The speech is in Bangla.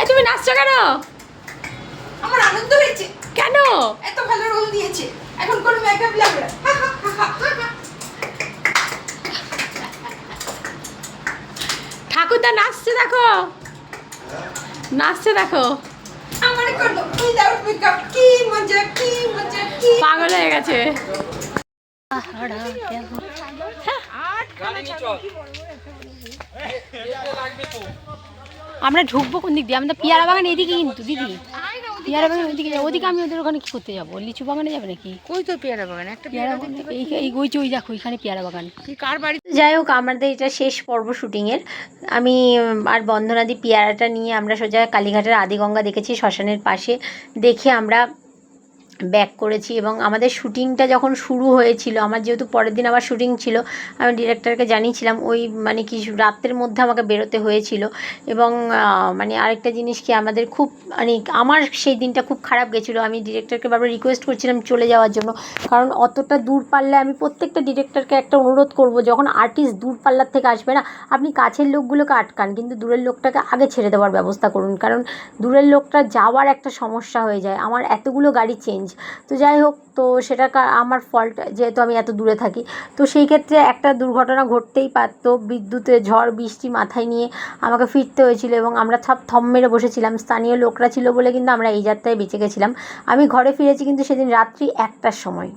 এই তুমি নাচছো কেন? আমার আনন্দ হয়েছে। কেন? এত ভালো রোল দিয়েছে। এখন কোনো মেকআপ লাগবে ঠাকুরদা নাচছে দেখো। নাচছে দেখো। আমার কোনো উইদাউট মেকআপ কি মজা কি মজা কি পাগল হয়ে গেছে। আমরা ঢুকবো কোন দিক দিয়ে? আমাদের পেয়ারা বাগান এদিকে কিন্তু দিদি। পেয়ারা বাগান ওইদিকে যাব। ওদিকে আমি ওদের ওখানে কি করতে যাব? লিচু বাগানে যাবে নাকি? কই তো পেয়ারা বাগান একটা পেয়ারা বাগান। এই ওই যে ওই দেখো ওইখানে পেয়ারা বাগান। কার বাড়ি? যাই হোক আমাদের এটা শেষ পর্ব শুটিংয়ের আমি আর বন্ধনাদি পেয়ারাটা নিয়ে আমরা সোজা কালীঘাটের আদিগঙ্গা দেখেছি শ্মশানের পাশে। দেখে আমরা ব্যাক করেছি এবং আমাদের শুটিংটা যখন শুরু হয়েছিল, আমার যেহেতু পরের দিন আবার শুটিং ছিল, আমি ডিরেক্টরকে জানিয়েছিলাম, ওই মানে কি রাত্রের মধ্যে আমাকে বেরোতে হয়েছিল। এবং মানে আরেকটা জিনিস কি, আমাদের খুব মানে আমার সেই দিনটা খুব খারাপ গেছিল। আমি ডিরেক্টরকে বারবার রিকোয়েস্ট করছিলাম চলে যাওয়ার জন্য, কারণ অতটা দূর পাল্লে আমি প্রত্যেকটা ডিরেক্টরকে একটা অনুরোধ করব, যখন আর্টিস্ট দূর পাল্লার থেকে আসবে না, আপনি কাছের লোকগুলোকে আটকান, কিন্তু দূরের লোকটাকে আগে ছেড়ে দেওয়ার ব্যবস্থা করুন। কারণ দূরের লোকটা যাওয়ার একটা সমস্যা হয়ে যায়। আমার এতগুলো গাড়ি চেঞ্জ তো যাই হোক, তো সেটা আমার ফল্ট যেহেতু আমি এত দূরে থাকি। তো সেই ক্ষেত্রে একটা দুর্ঘটনা ঘটতেই পারত, বিদ্যুতে ঝড়, বৃষ্টি মাথায় নিয়ে আমাকে ফিরতে হয়েছিল এবং আমরা সব থম মেরে বসেছিলাম। স্থানীয় লোকরা ছিল বলে কিন্তু আমরা এই যাত্রায় বেঁচে গেছিলাম। আমি ঘরে ফিরেছি কিন্তু সেদিন রাত্রি একটার সময়।